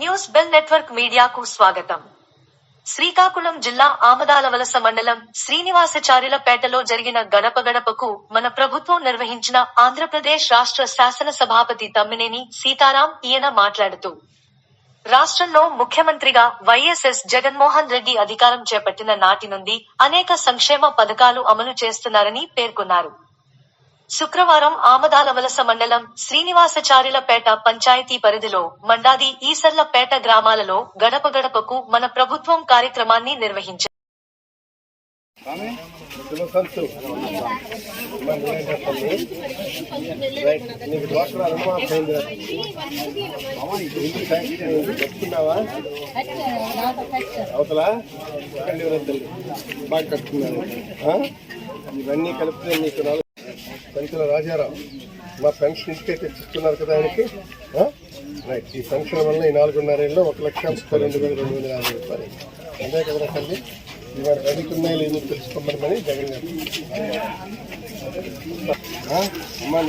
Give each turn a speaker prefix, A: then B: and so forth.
A: News bell network మీడియాకు స్వాగతం. శ్రీకాకుళం జిల్లా ఆమదాల వలస మండలం శ్రీనివాసచార్యులపేటలో జరిగిన గడపగడపకు మన ప్రభుత్వం నిర్వహించిన ఆంధ్రప్రదేశ్ రాష్ట్ర శాసన సభాపతి తమ్మినేని సీతారాం ఈయన మాట్లాడుతూ రాష్ట్రంలో ముఖ్యమంత్రిగా వైఎస్ఎస్ జగన్మోహన్ రెడ్డి అధికారం చేపట్టిన నాటి నుండి అనేక సంక్షేమ పథకాలు అమలు చేస్తున్నారని పేర్కొన్నారు. శుక్రవారం ఆమదాల వలస మండలం శ్రీనివాసచార్యులపేట పంచాయతీ పరిధిలో మండాది ఈసర్లపేట గ్రామాలలో గడప గడపకు మన ప్రభుత్వం కార్యక్రమాన్ని నిర్వహించారు.
B: అవతలా? బాగా ఇవన్నీ కలిపితే నీకు నాలుగు రాజారావు మా పెన్షన్ ఇంటికే తెచ్చిస్తున్నారు కదా ఆయనకి? రైట్. ఈ పెన్షన్ వల్ల ఈ నాలుగున్నరేళ్ళలో ఒక లక్ష ముప్పై రెండు వేల రెండు వందల యాభై రూపాయలు. అంతే కదా తల్లి? ఇవాళ రవికున్నాయి లేదో తెలుసుకోమని జగన్ గారు. అమ్మా